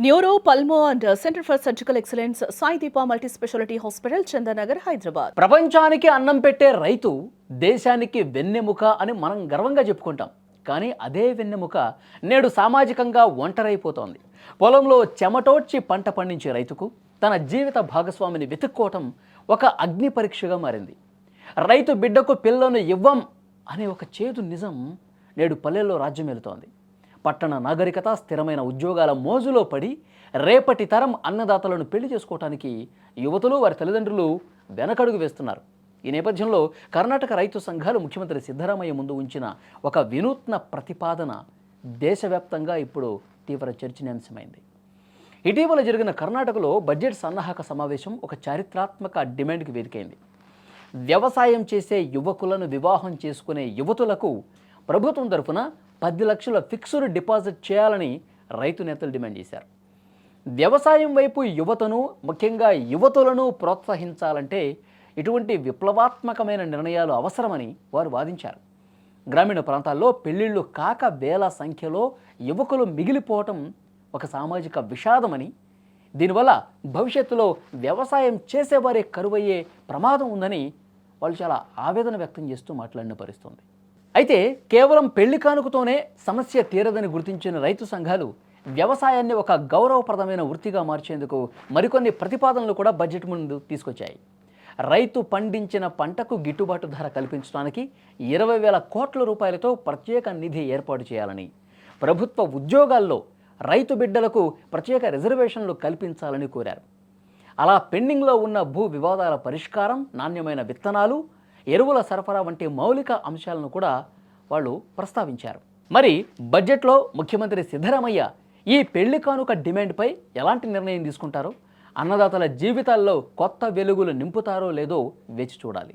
Neuro pulmo and centre for surgical excellence Saideepa multi speciality hospital Chandanagar Hyderabad ప్రపంచానికి అన్నం పెట్టే రైతు దేశానికి వెన్నెముక అని మనం గర్వంగా చెప్పుకుంటాం. కానీ అదే వెన్నెముక నేడు సామాజికంగా ఒంటరైపోతోంది. పొలంలో చెమటోడ్చి పంట పండించే రైతుకు తన జీవిత భాగస్వామిని వెతుక్కోవటం ఒక అగ్ని పరీక్షగా మారింది. రైతు బిడ్డకు పిల్లను ఇవ్వం అనే ఒక చేదు నిజం నేడు పల్లెల్లో రాజ్యం వెళుతోంది పట్టణ నాగరికత స్థిరమైన ఉద్యోగాల మోజులో పడి రేపటి తరం అన్నదాతలను పెళ్ళి చేసుకోవటానికి యువతులు వారి తల్లిదండ్రులు వెనకడుగు వేస్తున్నారు. ఈ నేపథ్యంలో కర్ణాటక రైతు సంఘాలు ముఖ్యమంత్రి సిద్ధరామయ్య ముందు ఉంచిన ఒక వినూత్న ప్రతిపాదన దేశవ్యాప్తంగా ఇప్పుడు తీవ్ర చర్చనీయాంశమైంది. ఇటీవల జరిగిన కర్ణాటకలో బడ్జెట్ సన్నాహక సమావేశం ఒక చారిత్రాత్మక డిమాండ్కి వేదికైంది. వ్యవసాయం చేసే యువకులను వివాహం చేసుకునే యువతులకు ప్రభుత్వం తరఫున పది లక్షల ఫిక్స్డ్ డిపాజిట్ చేయాలని రైతు నేతలు డిమాండ్ చేశారు. వ్యవసాయం వైపు యువతను ముఖ్యంగా యువతులను ప్రోత్సహించాలంటే ఇటువంటి విప్లవాత్మకమైన నిర్ణయాలు అవసరమని వారు వాదించారు. గ్రామీణ ప్రాంతాల్లో పెళ్ళిళ్ళు కాక వేల సంఖ్యలో యువకులు మిగిలిపోవటం ఒక సామాజిక విషాదమని దీనివల్ల భవిష్యత్తులో వ్యవసాయం చేసేవారే కరువయ్యే ప్రమాదం ఉందని వాళ్ళు చాలా ఆవేదన వ్యక్తం చేస్తూ మాట్లాడిన పరిస్థితుంది అయితే కేవలం పెళ్ళి కానుకతోనే సమస్య తీరదని గుర్తించిన రైతు సంఘాలు వ్యవసాయాన్ని ఒక గౌరవప్రదమైన వృత్తిగా మార్చేందుకు మరికొన్ని ప్రతిపాదనలు కూడా బడ్జెట్ ముందు తీసుకొచ్చాయి. రైతు పండించిన పంటకు గిట్టుబాటు ధర కల్పించడానికి ఇరవై వేల కోట్ల రూపాయలతో ప్రత్యేక నిధి ఏర్పాటు చేయాలని ప్రభుత్వ ఉద్యోగాల్లో రైతు బిడ్డలకు ప్రత్యేక రిజర్వేషన్లు కల్పించాలని కోరారు. అలా పెండింగ్లో ఉన్న భూ వివాదాల పరిష్కారం నాణ్యమైన విత్తనాలు ఎరువుల సరఫరా వంటి మౌలిక అంశాలను కూడా వాళ్ళు ప్రస్తావించారు. మరి బడ్జెట్లో ముఖ్యమంత్రి సిద్ధరామయ్య ఈ పెళ్ళి కానుక డిమాండ్పై ఎలాంటి నిర్ణయం తీసుకుంటారో? అన్నదాతల జీవితాల్లో కొత్త వెలుగులు నింపుతారో లేదో వేచి చూడాలి.